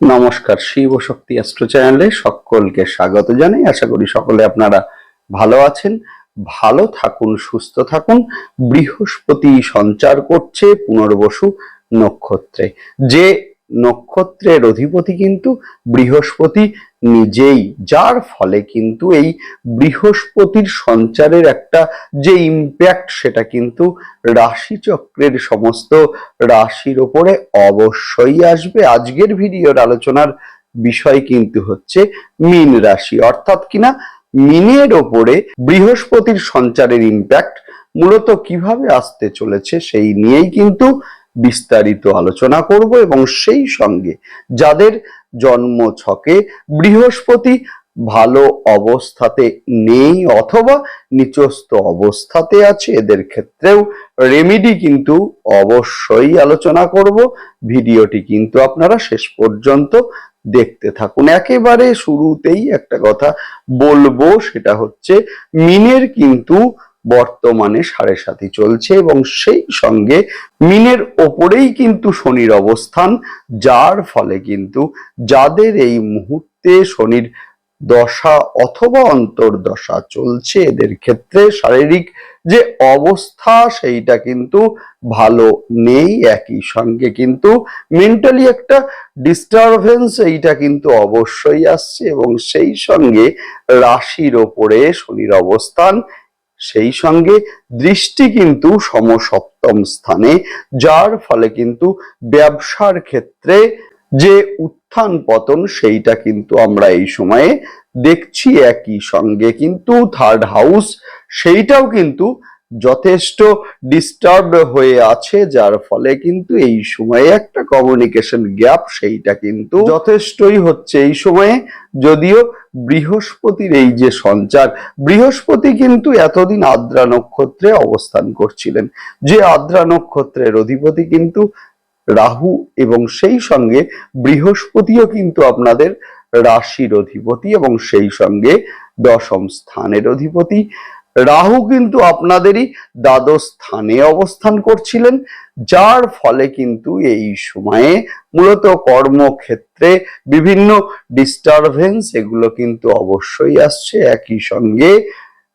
নমস্কার, শিব শক্তি অ্যাস্ট্রো চ্যানেলে সকলকে স্বাগত জানাই। আশা করি সকলে আপনারা ভালো আছেন, ভালো থাকুন, সুস্থ থাকুন। বৃহস্পতি সঞ্চার করছে পুনর্বসু নক্ষত্রে। যে নক্ষত্রের অধিপতি কিন্তু বৃহস্পতি নিজেই, যার ফলে কিন্তু এই বৃহস্পতির সঞ্চারের একটা যে ইম্প্যাক্ট সেটা কিন্তু রাশিচক্রের সমস্ত রাশির ওপরে অবশ্যই আসবে। আজকের ভিডিওর আলোচনার বিষয় কিন্তু হচ্ছে মীন রাশি। অর্থাৎ কিনা মিনের ওপরে বৃহস্পতির সঞ্চারের ইম্প্যাক্ট মূলত কীভাবে আসতে চলেছে সেই নিয়েই কিন্তু বিস্তারিত আলোচনা করব এবং সেই সঙ্গে যাদের জন্ম ছকে, বৃহস্পতি ভালো অবস্থাতে নেই অথবা নিচস্থ অবস্থাতে আছে। এদের ক্ষেত্রেও রেমিডি কিন্তু অবশ্যই আলোচনা করব। ভিডিওটি কিন্তু আপনারা শেষ পর্যন্ত দেখতে থাকুন। একেবারে শুরুতেই একটা কথা বলব, সেটা হচ্ছে, মিনের কিন্তু বর্তমানে সাড়ে সাথী চলছে এবং সেই সঙ্গে মিনের ওপরেই কিন্তু শনির অবস্থান, যার ফলে কিন্তু যাদের এই মুহূর্তে শনির দশা অথবা অন্তর্দশা চলছে, এদের ক্ষেত্রে শারীরিক যে অবস্থা সেইটা কিন্তু ভালো নেই। একই সঙ্গে কিন্তু মেন্টালি একটা ডিস্টারবেন্স এইটা কিন্তু অবশ্যই আসছে এবং সেই সঙ্গে রাশির ওপরে শনির অবস্থান সেই সঙ্গে দৃষ্টি কিন্তু সমসপ্তম স্থানে, যার ফলে কিন্তু ব্যবসার ক্ষেত্রে যে উত্থান পতন, সেইটা কিন্তু আমরা এই সময়ে দেখছি একই সঙ্গে। কিন্তু থার্ড হাউস সেইটাও কিন্তু যথেষ্ট ডিস্টার্ব হয়ে আছে, যার ফলে কিন্তু এই সময়ে একটা কমিউনিকেশন গ্যাপ সেইটা কিন্তু যথেষ্টই হচ্ছে। এই সময়ে যদিও বৃহস্পতির এই যে সঞ্চার, বৃহস্পতি কিন্তু এতদিন আদ্রা নক্ষত্রে অবস্থান করছিলেন। যে আদ্রা নক্ষত্রের অধিপতি কিন্তু রাহু এবং সেই সঙ্গে বৃহস্পতিও কিন্তু আপনাদের রাশির অধিপতি এবং সেই সঙ্গে দশম স্থানের অধিপতি। রাহু কিন্তু আপনাদেরই দ্বাদশ স্থানে অবস্থান করছিলেন, যার ফলে কিন্তু এই সময়ে মূলত কর্মক্ষেত্রে বিভিন্ন ডিস্টারবেন্স এগুলো কিন্তু অবশ্যই আসছে। একই সঙ্গে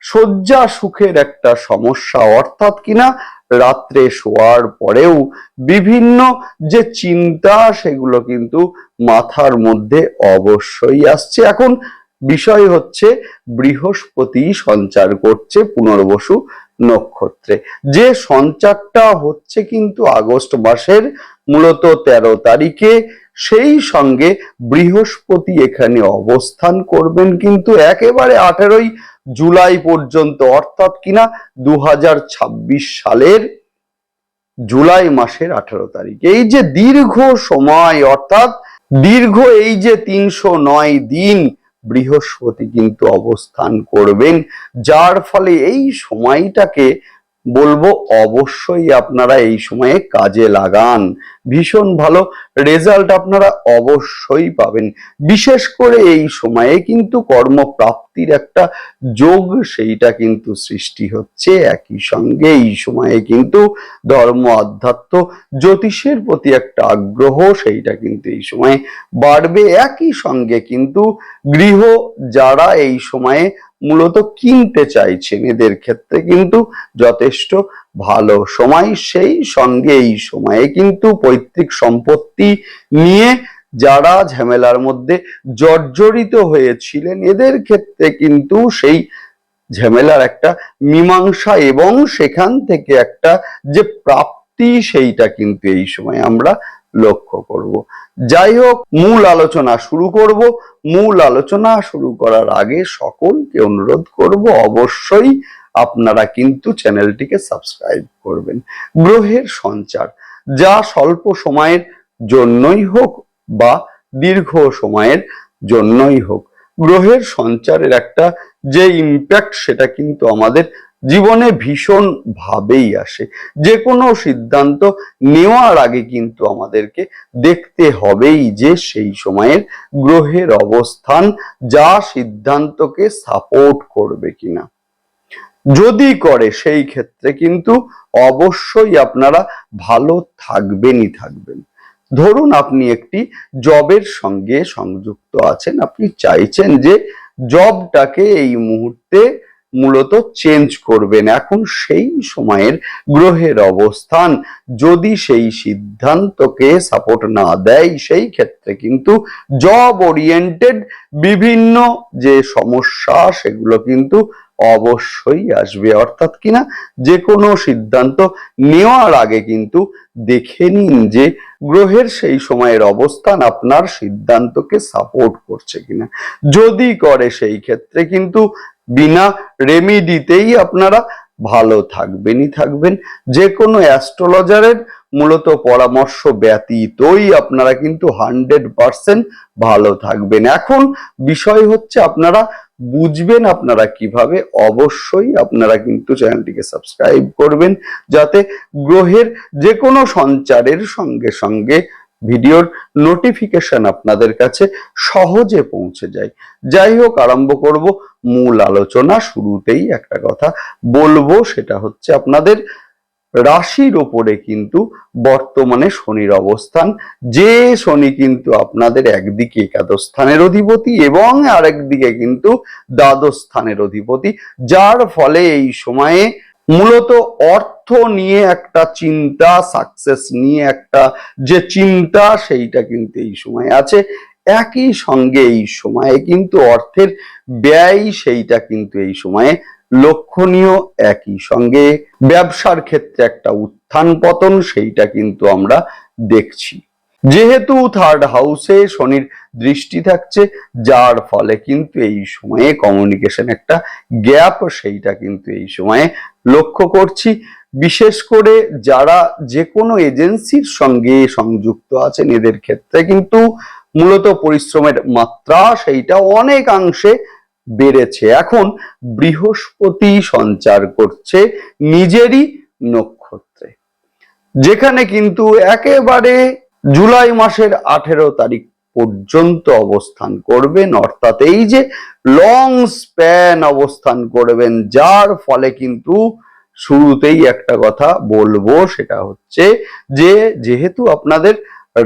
শয্যা সুখের একটা সমস্যা অর্থাৎ কিনা রাত্রে শোয়ার পরেও বিভিন্ন যে চিন্তা সেগুলো কিন্তু মাথার মধ্যে অবশ্যই আসছে। এখন বিষয় হচ্ছে বৃহস্পতি সঞ্চার করছে পুনর্বসু নক্ষত্রে। যে সঞ্চারটা হচ্ছে কিন্তু আগস্ট মাসের মূলত তেরো তারিখে, সেই সঙ্গে বৃহস্পতি এখানে অবস্থান করবেন কিন্তু একেবারে আঠেরোই জুলাই পর্যন্ত, অর্থাৎ কিনা দু হাজার ছাব্বিশ সালের জুলাই মাসের আঠারো তারিখ। এই যে দীর্ঘ সময়, অর্থাৎ দীর্ঘ এই যে তিনশো নয় দিন বৃহস্পতি কিন্তু অবস্থান করবেন যার ফলে এই সময়টাকে বলব, অবশ্যই আপনারা এই সময়ে কাজে লাগান। ভীষণ ভালো রেজাল্ট আপনারা অবশ্যই পাবেন। বিশেষ করে এই সময়ে কিন্তু কর্মপ্রাপ্তির একটা যোগ সেইটা কিন্তু সৃষ্টি হচ্ছে। একই সঙ্গে এই সময়ে কিন্তু ধর্ম, আধ্যাত্ম, জ্যোতিষের প্রতি একটা আগ্রহ সেইটা কিন্তু এই সময়ে বাড়বে। একই সঙ্গে কিন্তু গৃহ যারা এই সময়ে মূলত কিনতে চাইছেন এদের ক্ষেত্রে কিন্তু যথেষ্ট ভালো সময়, সেই সঙ্গে এই সময়ে কিন্তু পৈতৃক সম্পত্তি নিয়ে যারা ঝামেলার মধ্যে জর্জরিত হয়েছিলেন, এদের ক্ষেত্রে কিন্তু সেই ঝামেলার একটা মীমাংসা এবং সেখান থেকে একটা যে প্রাপ্তি, সেইটা কিন্তু এই সময় আমরা লক্ষ্য করব। যাই হোক মূল আলোচনা শুরু করব। মূল আলোচনা শুরু করার আগে সকলকে অনুরোধ করব, অবশ্যই আপনারা কিন্তু চ্যানেলটিকে সাবস্ক্রাইব করবেন। গ্রহের সঞ্চার, যা স্বল্প সময়ের জন্যই হোক বা দীর্ঘ সময়ের জন্যই হোক। গ্রহের সঞ্চারের একটা যে ইম্প্যাক্ট সেটা কিন্তু আমাদের জীবনে ভীষণ ভাবেই আসে। যে কোনো সিদ্ধান্ত নেওয়ার আগে কিন্তু আমাদেরকে দেখতে হবেই যে সেই সময়ের গ্রহের অবস্থান, যা সিদ্ধান্তকে সাপোর্ট করবে কিনা। যদি করে সেই ক্ষেত্রে কিন্তু অবশ্যই আপনারা ভালো থাকবেনই থাকবেন। ধরুন আপনি একটি জবের সঙ্গে সংযুক্ত আছেন, আপনি চাইছেন যে জবটাকে এই মুহূর্তে মূলত চেঞ্জ করবেন। এখন সেই সময়ের গ্রহের অবস্থান। যদি সেই সিদ্ধান্তকে সাপোর্ট না দেয়, সেই ক্ষেত্রে কিন্তু জব ওরিয়েন্টেড বিভিন্ন যে সমস্যা, সেগুলো কিন্তু অবশ্যই আসবে। অর্থাৎ কিনা যে কোনো সিদ্ধান্ত নেওয়ার আগে কিন্তু দেখে নিন যে গ্রহের সেই সময়ের অবস্থান আপনার সিদ্ধান্তকে সাপোর্ট করছে কিনা। যদি করে সেই ক্ষেত্রে কিন্তু বিনা রেমিডিতেই আপনারা ভালো থাকবেনই থাকবেন। যে কোনো অ্যাস্ট্রোলজারের মূলত পরামর্শ ব্যতীতই আপনারা কিন্তু হান্ড্রেড পার্সেন্ট ভালো থাকবেন। এখন বিষয় হচ্ছে আপনারা বুঝবেন আপনারা কীভাবে, অবশ্যই আপনারা কিন্তু চ্যানেলটিকে সাবস্ক্রাইব করবেন। যাতে গ্রহের যে কোনো সঞ্চারের সঙ্গে সঙ্গে ভিডিওর নোটিফিকেশন আপনাদের কাছে সহজে পৌঁছে যায়। যাই হোক, আরম্ভ করব মূল আলোচনা। শুরুতেই একটা কথা বলব, সেটা হচ্ছে আপনাদের রাশির ওপরে কিন্তু বর্তমানে শনির অবস্থান। যে শনি কিন্তু আপনাদের একদিকে একাদশ স্থানের অধিপতি এবং আরেকদিকে কিন্তু দ্বাদশ স্থানের অধিপতি, যার ফলে এই সময়ে মূলত অর্থ নিয়ে একটা চিন্তা সাকসেস নিয়ে একটা যে চিন্তা, সেইটা কিন্তু এই সময় আছে। একই সঙ্গে এই সময়ে কিন্তু অর্থের ব্যয়, সেইটা কিন্তু এই সময়ে লক্ষণীয়। একই সঙ্গে ব্যবসার ক্ষেত্রে একটা উত্থান পতন, সেইটা কিন্তু আমরা দেখছি। যেহেতু থার্ড হাউসে শনির দৃষ্টি থাকছে, যার ফলে কিন্তু এই সময়ে কমিউনিকেশন একটা গ্যাপ সেইটা কিন্তু এই সময়ে লক্ষ্য করছি। বিশেষ করে যারা যে কোনো এজেন্সির সঙ্গে সংযুক্ত আছেন, এদের ক্ষেত্রে কিন্তু মূলত পরিশ্রমের মাত্রা সেইটা অনেকাংশে বেড়েছে। এখন বৃহস্পতি সঞ্চার করছে নিজেরই নক্ষত্রে, যেখানে কিন্তু একেবারে জুলাই মাসের আঠেরো তারিখ পর্যন্ত অবস্থান করবেন, অর্থাৎ এই যে লং স্প্যান অবস্থান করবেন, যার ফলে কিন্তু শুরুতেই একটা কথা বলব, সেটা হচ্ছে যে যেহেতু আপনাদের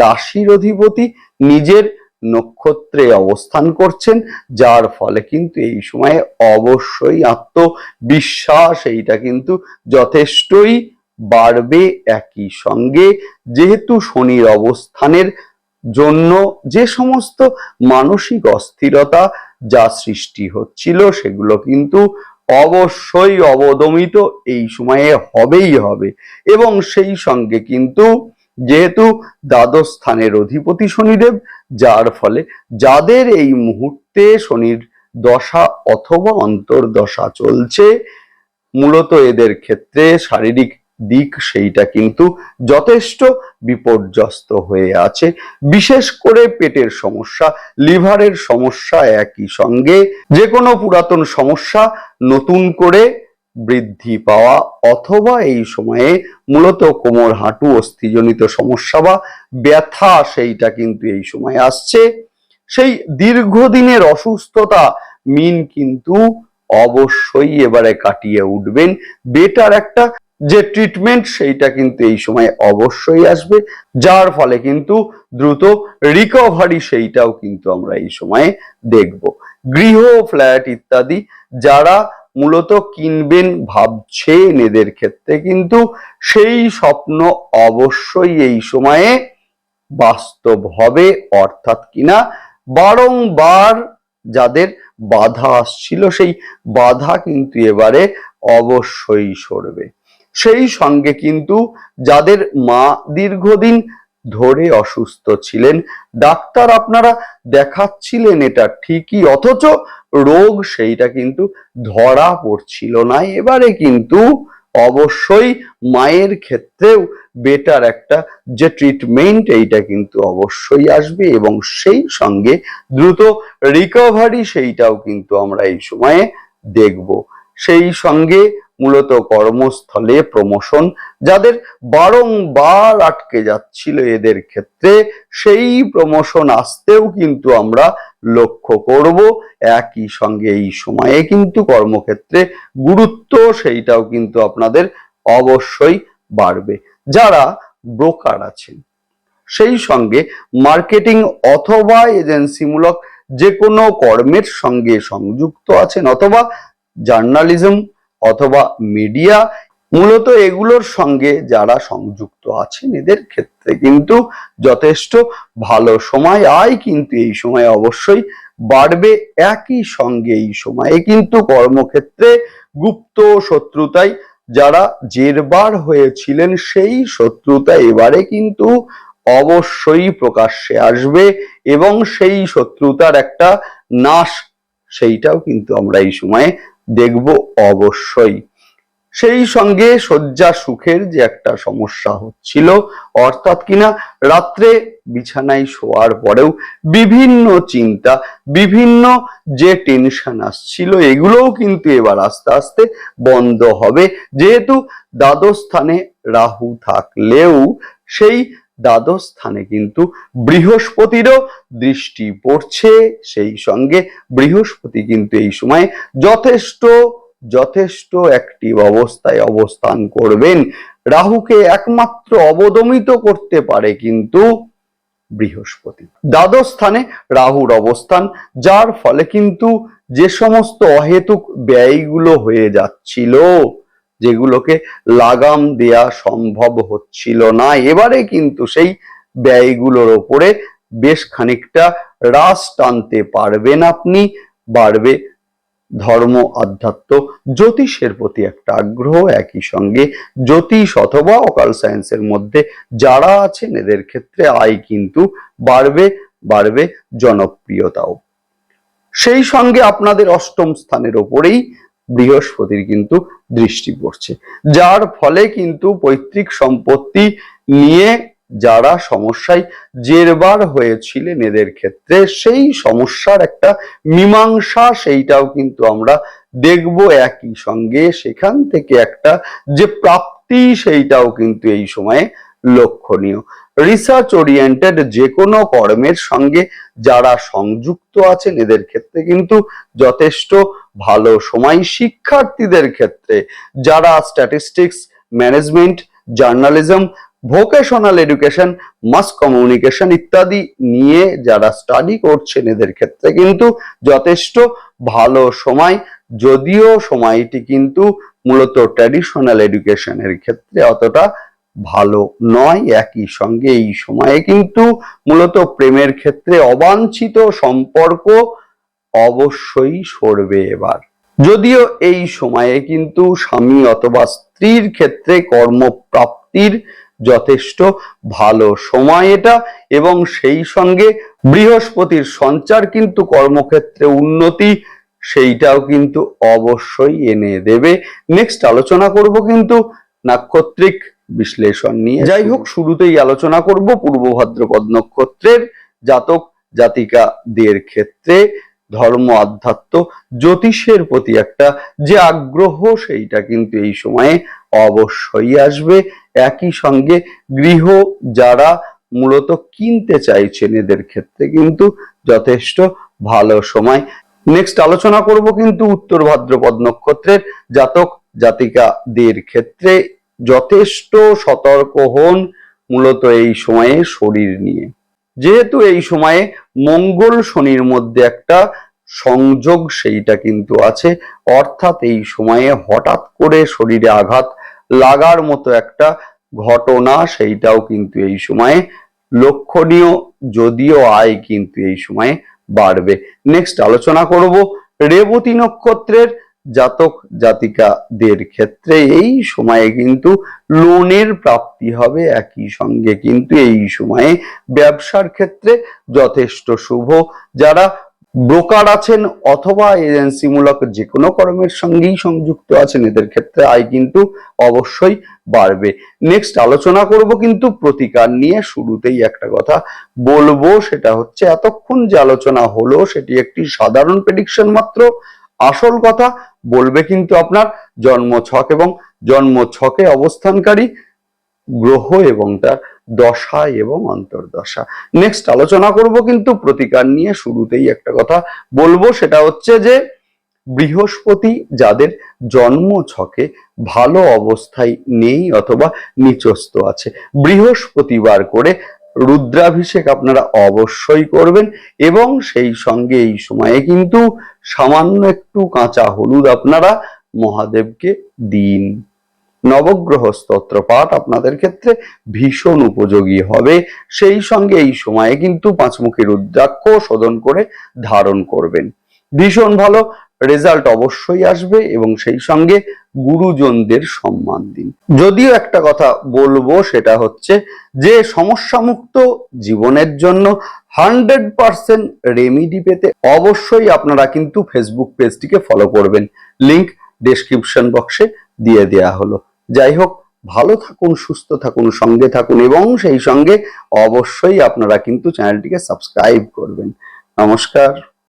রাশির অধিপতি নিজের নক্ষত্রে অবস্থান করছেন, যার ফলে কিন্তু এই সময়ে অবশ্যই আত্মবিশ্বাস, এইটা কিন্তু যথেষ্টই বাড়বে একই সঙ্গে। যেহেতু শনির অবস্থানের জন্য যে সমস্ত মানসিক অস্থিরতা যা সৃষ্টি হচ্ছিল, সেগুলো কিন্তু অবশ্যই অবদমিত এই সময়ে হবেই হবে। এবং সেই সঙ্গে কিন্তু যেহেতু দ্বাদশ স্থানের অধিপতি শনিদেব, যার ফলে যাদের এই মুহূর্তে শনির দশা অথবা অন্তর্দশা চলছে, মূলত এদের ক্ষেত্রে শারীরিক দিক সেইটা কিন্তু যথেষ্ট বিপর্যস্ত হয়ে আছে। বিশেষ করে পেটের সমস্যা, লিভারের সমস্যা একই সঙ্গে। যে কোনো পুরাতন সমস্যা নতুন করে বৃদ্ধি পাওয়া অথবা এই সময়ে মূলত কোমর, হাঁটু, অস্থিজনিত সমস্যা বা ব্যথা সেইটা কিন্তু এই সময় আসছে। সেই দীর্ঘদিনের অসুস্থতা মিন কিন্তু অবশ্যই এবারে কাটিয়ে উঠবেন। বেটার একটা যে ট্রিটমেন্ট সেইটা কিন্তু এই সময় অবশ্যই আসবে, যার ফলে কিন্তু দ্রুত রিকভারি সেইটাও কিন্তু আমরা এই সময়ে দেখব। গৃহ ফ্ল্যাট ইত্যাদি যারা মূলত কিনবেন ভাবছেন এদের ক্ষেত্রে কিন্তু সেই স্বপ্ন অবশ্যই এই সময়ে বাস্তব হবে, অর্থাৎ কিনা বারংবার যাদের বাধা আসছিল সেই বাধা কিন্তু এবারে অবশ্যই সরবে। সেই সঙ্গে কিন্তু যাদের মা দীর্ঘদিন ধরে অসুস্থ ছিলেন, ডাক্তার আপনারা দেখাচ্ছিলেন এটা ঠিকই, অথচ রোগ সেইটা কিন্তু ধরা পড়ছিল না। এবারে কিন্তু অবশ্যই মায়ের ক্ষেত্রেও বেটার একটা যে ট্রিটমেন্ট এইটা কিন্তু অবশ্যই আসবে এবং সেই সঙ্গে দ্রুত রিকভারি সেইটাও কিন্তু আমরা এই সময়ে দেখব। সেই সঙ্গে মূলত কর্মস্থলে প্রমোশন। যাদের বারংবার আটকে যাচ্ছিল এদের ক্ষেত্রে, সেই প্রমোশন আসতেও কিন্তু আমরা লক্ষ্য করব। একই সঙ্গে এই সময়ে কিন্তু কর্মক্ষেত্রে গুরুত্ব সেইটাও কিন্তু আপনাদের অবশ্যই বাড়বে। যারা ব্রোকার আছেন, সেই সঙ্গে মার্কেটিং অথবা এজেন্সিমূলক যে কোনো কর্মের সঙ্গে সংযুক্ত আছেন অথবা জার্নালিজম অথবা মিডিয়া মূলত এগুলোর সঙ্গে যারা সংযুক্ত আছেন, এদের ক্ষেত্রে কিন্তু যথেষ্ট ভালো সময়। আয় কিন্তু এই সময় অবশ্যই বাড়বে। একই সঙ্গে এই সময়ে কিন্তু কর্মক্ষেত্রে গুপ্ত শত্রুতায় যারা জেরবার হয়েছিলেন, সেই শত্রুতা এবারে কিন্তু অবশ্যই প্রকাশ্যে আসবে এবং সেই শত্রুতার একটা নাশ, সেইটাও কিন্তু আমরা এই সময়ে দেখব অবশ্যই। সেই সঙ্গে শয্যা সুখের যে একটা সমস্যা হচ্ছিল, অর্থাৎ কিনা রাত্রে বিছানায় শোয়ার পরেও বিভিন্ন চিন্তা, বিভিন্ন যে টেনশন আসছিল, এগুলোও কিন্তু এবার আস্তে আস্তে বন্ধ হবে। যেহেতু দ্বাদশ স্থানে রাহু থাকলেও সেই দ্বাদশ স্থানে কিন্তু বৃহস্পতিরও দৃষ্টি পড়ছে। সেই সঙ্গে বৃহস্পতি কিন্তু এই সময় যথেষ্ট যথেষ্ট একটি অবস্থায় অবস্থান করবেন। রাহুকে একমাত্র অবদমিত করতে পারে কিন্তু বৃহস্পতি। দ্বাদশ স্থানে রাহুর অবস্থান, যার ফলে কিন্তু যে সমস্ত অহেতুক ব্যয়গুলো হয়ে যাচ্ছিল যেগুলোকে লাগাম দেয়া সম্ভব হচ্ছিল না। এবারে কিন্তু সেই ব্যয়গুলোর ওপরে বেশ খানিকটা হ্রাস টানতে পারবেন আপনি, বাড়বে ধর্ম আধ্যাত্ম, জ্যোতিষের প্রতি একটা আগ্রহ একই সঙ্গে। জ্যোতিষ অথবা অকাল সায়েন্সের মধ্যে যারা আছেন, এদের ক্ষেত্রে আয় কিন্তু বাড়বে বাড়বে জনপ্রিয়তাও। সেই সঙ্গে আপনাদের অষ্টম স্থানের ওপরেই বৃহস্পতির কিন্তু দৃষ্টি পড়ছে। যার ফলে কিন্তু পৈতৃক সম্পত্তি নিয়ে যারা সমস্যায় জেরবার হয়েছিলেন এদের ক্ষেত্রে, সেই সমস্যার একটা মীমাংসা সেইটাও কিন্তু আমরা দেখব একই সঙ্গে। সেখান থেকে একটা যে প্রাপ্তি সেইটাও কিন্তু এই সময়ে লক্ষণীয়। রিসার্চ ওরিয়েন্টেড যে কোনো কর্মের সঙ্গে যারা সংযুক্ত আছেন, এদের ক্ষেত্রে কিন্তু যথেষ্ট ভালো সময় শিক্ষার্থীদের ক্ষেত্রে যারা statistics management journalism vocational education mass communication ইত্যাদি নিয়ে যারা স্টাডি করছেন এদের ক্ষেত্রে কিন্তু যথেষ্ট ভালো সময়। যদিও সময়টি কিন্তু মূলত ট্র্যাডিশনাল এডুকেশনের ক্ষেত্রে অতটা ভালো নয়, একই সঙ্গে এই সময়ে কিন্তু মূলত প্রেমের ক্ষেত্রে অবাঞ্ছিত সম্পর্ক অবশ্যই সরবে এবার। যদিও এই সময়ে কিন্তু স্বামী অথবা স্ত্রীর ক্ষেত্রে কর্মপ্রাপ্তির যথেষ্ট ভালো সময় এটা এবং সেই সঙ্গে বৃহস্পতির সঞ্চার কিন্তু কর্মক্ষেত্রে উন্নতি সেইটাও কিন্তু অবশ্যই এনে দেবে। নেক্সট আলোচনা করব কিন্তু নাক্ষত্রিক বিশ্লেষণ নিয়ে। যাই হোক, শুরুতেই আলোচনা করব পূর্ব ভাদ্রপদ নক্ষত্রের জাতক জাতিকাদের ক্ষেত্রে। ধর্ম আধ্যাত্ম জ্যোতিষের প্রতি একটা যে আগ্রহ, সেইটা কিন্তু এই সময়ে অবশ্যই আসবে। একই সঙ্গে গৃহ যারা মূলত কিনতে চাইছেন, এদের ক্ষেত্রে কিন্তু যথেষ্ট ভালো সময়। নেক্সট আলোচনা করব কিন্তু উত্তর ভাদ্রপদ নক্ষত্রের জাতক জাতিকাদের ক্ষেত্রে যথেষ্ট সতর্ক হন মূলত এই সময়ে শরীর নিয়ে। যেহেতু এই সময়ে মঙ্গল শনির মধ্যে একটা সংযোগ সেইটা কিন্তু আছে, অর্থাৎ এই সময়ে হঠাৎ করে শরীরে আঘাত লাগার মতো একটা ঘটনা সেইটাও কিন্তু এই সময়ে লক্ষণীয়, যদিও আয় কিন্তু এই সময়ে বাড়বে। নেক্সট আলোচনা করব রেবতী নক্ষত্রের জাতক জাতিকাদের ক্ষেত্রে এই সময়ে কিন্তু লোনের প্রাপ্তি হবে একই সঙ্গে। কিন্তু এই সময়ে ব্যবসার ক্ষেত্রে যথেষ্ট শুভ। যারা ব্রোকার আছেন অথবা এজেন্সিমূলক যে কোনো কর্মের সঙ্গেই সংযুক্ত আছেন, এদের ক্ষেত্রে আয় কিন্তু অবশ্যই বাড়বে। নেক্সট আলোচনা করব কিন্তু প্রতিকার নিয়ে। শুরুতেই একটা কথা বলব, সেটা হচ্ছে এতক্ষণ যে আলোচনা হলো, সেটি একটি সাধারণ প্রেডিকশন মাত্র। আসল কথা বলবে কিন্তু আপনার জন্ম ছক এবং জন্ম ছকে অবস্থানকারী গ্রহ এবং তার দশা এবং অন্তর্দশা। নেক্সট আলোচনা করব কিন্তু প্রতিকার নিয়ে শুরুতেই একটা কথা বলব, সেটা হচ্ছে যে বৃহস্পতি যাদের জন্ম ছকে ভালো অবস্থায় নেই অথবা নিচস্ত আছে, বৃহস্পতিবার করে রুদ্রাভিষেক আপনারা অবশ্যই করবেন এবং সেই সঙ্গে এই সময়ে কিন্তু সামান্য একটু কাঁচা হলুদ আপনারা মহাদেবকে দিন। নবগ্রহ স্তোত্র পাঠ আপনাদের ক্ষেত্রে ভীষণ উপযোগী হবে। সেই সঙ্গে এই সময়ে কিন্তু পাঁচমুখী রুদ্রাক্ষ শোধন করে ধারণ করবেন। ভীষণ ভালো রেজাল্ট অবশ্যই আসবে এবং সেই সঙ্গে গুরুজনদের সম্মান দিন। যদিও একটা কথা বলব, সেটা হচ্ছে যে সমস্যামুক্ত জীবনের জন্য হান্ড্রেড পার্সেন্ট রেমিডি পেতে অবশ্যই আপনারা কিন্তু ফেসবুক পেজটিকে ফলো করবেন। লিংক ডেসক্রিপশন বক্সে দিয়ে দেয়া হলো। যাই হোক, ভালো থাকুন, সুস্থ থাকুন, সঙ্গে থাকুন এবং সেই সঙ্গে অবশ্যই আপনারা কিন্তু চ্যানেলটিকে সাবস্ক্রাইব করবেন। নমস্কার।